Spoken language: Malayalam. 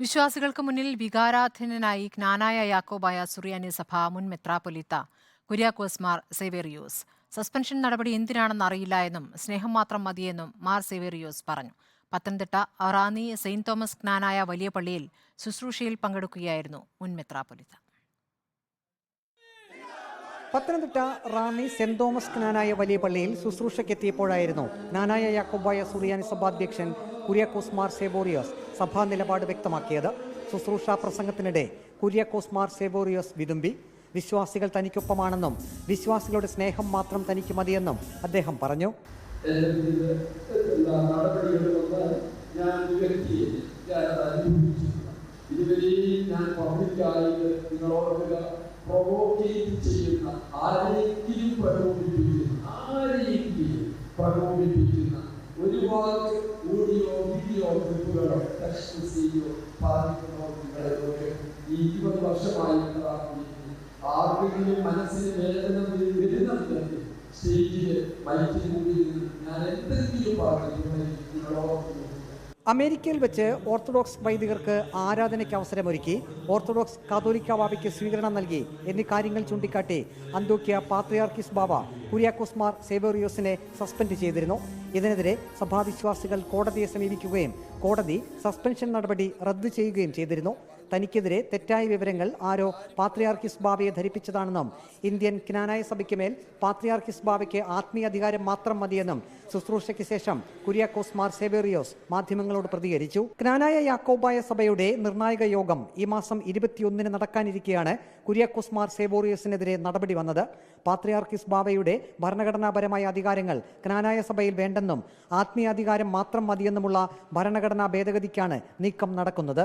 വിശ്വാസികൾക്ക് മുന്നിൽ വികാരാധീനനായി ജ്ഞാനായ യാക്കോബായ സുറിയാനി സഭ മുൻ മെത്രാപൊലിത്ത കുര്യാക്കോസ് മാർ സെവേറിയോസ്. സസ്പെൻഷൻ നടപടി എന്തിനാണെന്ന് അറിയില്ല എന്നും സ്നേഹം മാത്രം മതിയെന്നും മാർ സെവേറിയോസ് പറഞ്ഞു. പത്തനംതിട്ട അറാനി സെയിന്റ് തോമസ് ജ്ഞാനായ വലിയ പള്ളിയിൽ ശുശ്രൂഷയിൽ പങ്കെടുക്കുകയായിരുന്നു മുൻ മെത്രാപൊലിത്ത പത്തനംതിട്ട റാന്നി സെന്റ് തോമസ് ജ്ഞാനായ വലിയ പള്ളിയിൽ ശുശ്രൂഷയ്ക്കെത്തിയപ്പോഴായിരുന്നു നാനായ യാക്കോബായ സുറിയാനി സഭാധ്യക്ഷൻ കുര്യാക്കോസ് മാർ സേബോറിയോസ് സഭാ നിലപാട് വ്യക്തമാക്കിയത്. ശുശ്രൂഷ പ്രസംഗത്തിനിടെ കുര്യാക്കോസ് മാർ സേബോറിയോസ് വിതുമ്പി വിശ്വാസികൾ തനിക്കൊപ്പമാണെന്നും വിശ്വാസികളുടെ സ്നേഹം മാത്രം തനിക്ക് മതിയെന്നും അദ്ദേഹം പറഞ്ഞു. എന്റെ ഞാൻ ഒരു പ്രകോപിപ്പിക്കുന്ന ഒരുപാട് ഓഡിയോ ക്ലിപ്പുകളോ ടെക്സ്റ്റ് മെസ്സേജോ പറഞ്ഞിട്ടുണ്ടോ നിങ്ങളെയൊക്കെ ഈ ഇരുപത് വർഷമായി ഉണ്ടാകുന്നു ആർക്കെങ്കിലും മനസ്സിന് വേദന വരുന്നുണ്ടെങ്കിൽ സ്റ്റേജിൽ മൈക്കിൽ കൂടി ഞാൻ എന്തെങ്കിലും പറഞ്ഞിട്ടുണ്ടെങ്കിൽ നിങ്ങളോടൊപ്പം അമേരിക്കയിൽ വെച്ച് ഓർത്തഡോക്സ് വൈദികർക്ക് ആരാധനയ്ക്ക് അവസരമൊരുക്കി ഓർത്തഡോക്സ് കാതോലിക്ക ബാബയ്ക്ക് സ്വീകരണം നൽകി എന്നീ കാര്യങ്ങൾ ചൂണ്ടിക്കാട്ടി അന്തോക്കിയ പാത്രിയാർക്കിസ് ബാബ കുര്യാക്കോസ് മാർ സസ്പെൻഡ് ചെയ്തിരുന്നു. ഇതിനെതിരെ സഭാവിശ്വാസികൾ കോടതിയെ സമീപിക്കുകയും കോടതി സസ്പെൻഷൻ നടപടി റദ്ദു ചെയ്യുകയും ചെയ്തിരുന്നു. തനിക്കെതിരെ തെറ്റായ വിവരങ്ങൾ ആരോ പാത്രിയാർക്കിസ് ബാബയെ ധരിപ്പിച്ചതാണെന്നും ഇന്ത്യൻ ജ്ഞാനായ സഭയ്ക്ക് മേൽ പാത്രിയാർക്കിസ് ബാബയ്ക്ക് ആത്മീയ അധികാരം മാത്രം മതിയെന്നും ശുശ്രൂഷയ്ക്ക് ശേഷം കുര്യാക്കോസ് മാർ സെബേറിയോസ് മാധ്യമങ്ങളോട് പ്രതികരിച്ചു. ജ്ഞാനായ യാക്കോബായ സഭയുടെ നിർണായക യോഗം ഈ മാസം ഇരുപത്തിയൊന്നിന് നടക്കാനിരിക്കെയാണ് കുര്യാക്കോസ് മാർ സെബോറിയോസിനെതിരെ നടപടി വന്നത്. പാത്രിയാർക്കിസ് ബാബയുടെ ഭരണഘടനാപരമായ അധികാരങ്ങൾ ജ്ഞാനായ സഭയിൽ വേണ്ടെന്നും ആത്മീയ അധികാരം മാത്രം മതിയെന്നുമുള്ള ഭരണഘടനാ ഭേദഗതിക്കാണ് നീക്കം നടക്കുന്നത്.